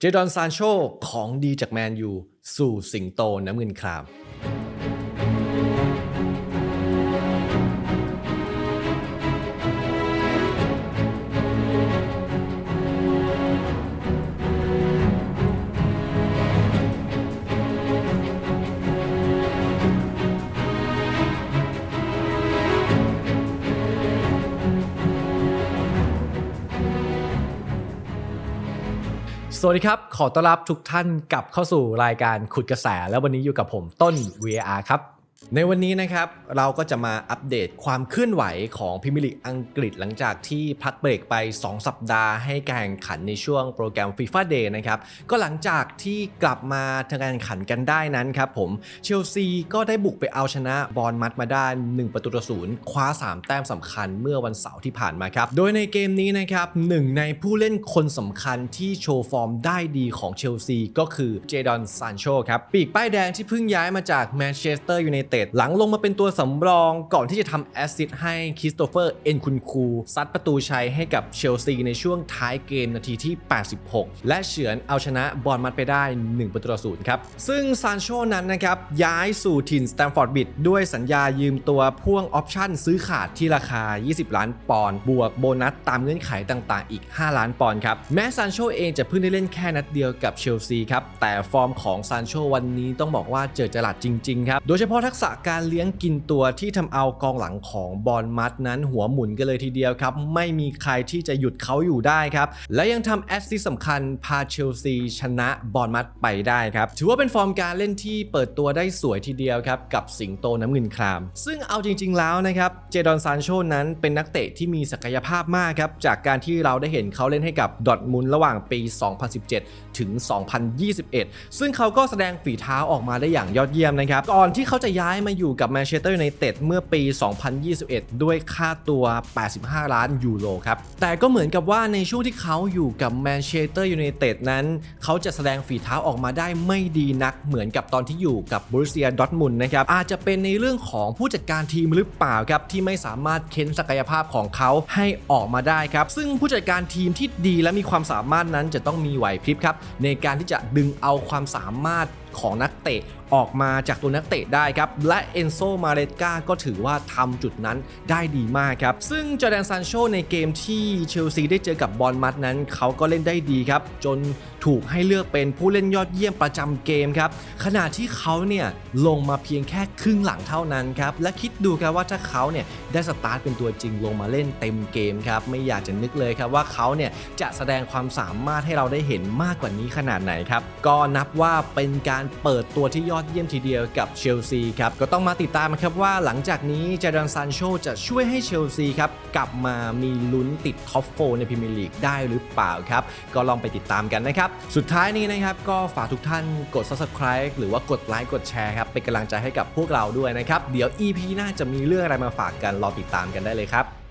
เจดอนซานโชของดีจากแมนยูสู่สิงโตน้ำเงินคราม สวัสดีครับ ขอต้อนรับทุกท่านกลับเข้าสู่รายการขุดกระแส แล้ววันนี้อยู่กับผมต้น VR ครับ ในวันนี้นะครับเราก็จะมาอัปเดตความเคลื่อนไหวของพิมลิกอังกฤษหลังจากที่พักเบรกไป 2 สัปดาห์ให้การแข่งขันในช่วงโปรแกรม FIFA Day นะครับก็หลังจากที่กลับมาทำการแข่งขันกันได้นั้นครับผมเชลซีก็ได้บุกไปเอาชนะบอลมัดมาได้ 1 ประตูต่อศูนย์คว้า 3 แต้มสำคัญเมื่อวันเสาร์ที่ผ่านมาครับโดยในเกมนี้นะครับหนึ่งในผู้เล่นคนสำคัญที่โชว์ฟอร์มได้ดีของเชลซีก็คือเจดอนซานโชครับปีกป้ายแดงที่เพิ่งย้ายมาจากแมนเชสเตอร์ยูไนเต็ด หลังลงมาเป็นตัวสำรองก่อนที่จะทำแอสซิสต์ให้คริสโตเฟอร์เอ็นคุนคูซัดประตูชัยให้กับเชลซีในช่วงท้ายเกมนาทีที่ 86 และเฉือนเอาชนะบอลมัดไปได้ 1 ประตูต่อศูนย์ครับ ซึ่งซานโชนั้นนะครับย้ายสู่ถิ่นสแตมฟอร์ดบิดด้วยสัญญายืมตัวพ่วงออปชั่นซื้อขาดที่ราคา 20 ล้านปอนด์บวกโบนัสตามเงื่อนไขต่างๆ อีก 5 ล้านปอนด์ครับ แม้ซานโชเองจะเพิ่งได้เล่นแค่นัดเดียวกับเชลซีครับ แต่ฟอร์มของซานโชวันนี้ต้องบอกว่าเจอจลัดจริง ๆ ครับ โดยเฉพาะทักษะการเลี้ยงกินตัวที่ทำเอากองหลังของบอลมัดนั้นหัวหมุนกันเลยทีเดียวครับ ไม่มีใครที่จะหยุดเขาอยู่ได้ครับ และยังทำแอสซิสสำคัญพาเชลซีชนะบอลมัดไปได้ครับ ถือว่าเป็นฟอร์มการเล่นที่เปิดตัวได้สวยทีเดียวครับ กับสิงโตน้ำเงินคราม ซึ่งเอาจริง ๆ แล้วนะครับเจดอนซานโชนั้นเป็นนักเตะที่มีศักยภาพมากครับ จากการที่เราได้เห็นเขาเล่นให้กับดอทมุนระหว่างปี 2017 ถึง 2021 ซึ่งเขาก็แสดงฝีเท้าออกมาได้อย่างยอดเยี่ยมนะครับก่อนที่เขาจะย้ายมาอยู่กับแมนเชสเตอร์ยูไนเต็ดเมื่อปี 2021 ด้วยค่าตัว 85 ล้านยูโรครับ แต่ก็เหมือนกับว่าในช่วงที่เขาอยู่กับแมนเชสเตอร์ยูไนเต็ดนั้น เขาจะแสดงฝีเท้าออกมาได้ไม่ดีนักเหมือนกับตอนที่อยู่กับบรูเซียดอทมุนนะครับ อาจจะเป็นในเรื่องของผู้จัดการทีมหรือเปล่าครับ ที่ไม่สามารถเค้นศักยภาพของเขาให้ออกมาได้ครับ ซึ่งผู้จัดการทีมที่ดีและมีความสามารถนั้นจะต้องมีไหวพริบครับในการที่จะดึงเอาความสามารถของนักเตะ ออกมาจากตัวนักเตะได้ครับ และเอนโซมาเรกาก็ถือว่าทำจุดนั้นได้ดีมากครับ ซึ่งจอแดนซานโชในเกมที่เชลซีได้เจอกับบอลมัดนั้นเขาก็เล่นได้ดีครับ จนถูกให้เลือกเป็นผู้เล่นยอดเยี่ยมประจำเกมครับ ขณะที่เขาเนี่ยลงมาเพียงแค่ครึ่งหลังเท่านั้นครับ และคิดดูครับว่าถ้าเขาเนี่ยได้สตาร์ทเป็นตัวจริงลงมาเล่นเต็มเกมครับ ไม่อยากจะนึกเลยครับว่าเขาเนี่ยจะแสดงความสามารถให้เราได้เห็นมากกว่านี้ขนาดไหนครับ ก็นับว่าเป็นการเปิดตัวที่ยอดเยี่ยมทีเดียวกับเชลซีครับก็ต้องมาติดตามครับว่าหลังจากนี้เจดอนซานโชจะช่วยให้เชลซีครับกลับมามีลุ้นติดท็อปโฟในพรีเมียร์ลีกได้หรือเปล่าครับ ก็ลองไปติดตามกันนะครับ สุดท้ายนี้นะครับก็ฝากทุกท่านกด subscribe หรือว่ากดไลค์กดแชร์ครับเป็นกำลังใจให้กับพวกเราด้วยนะครับ เดี๋ยว EP หน้าจะมีเรื่องอะไรมาฝากกันรอติดตามกันได้เลยครับ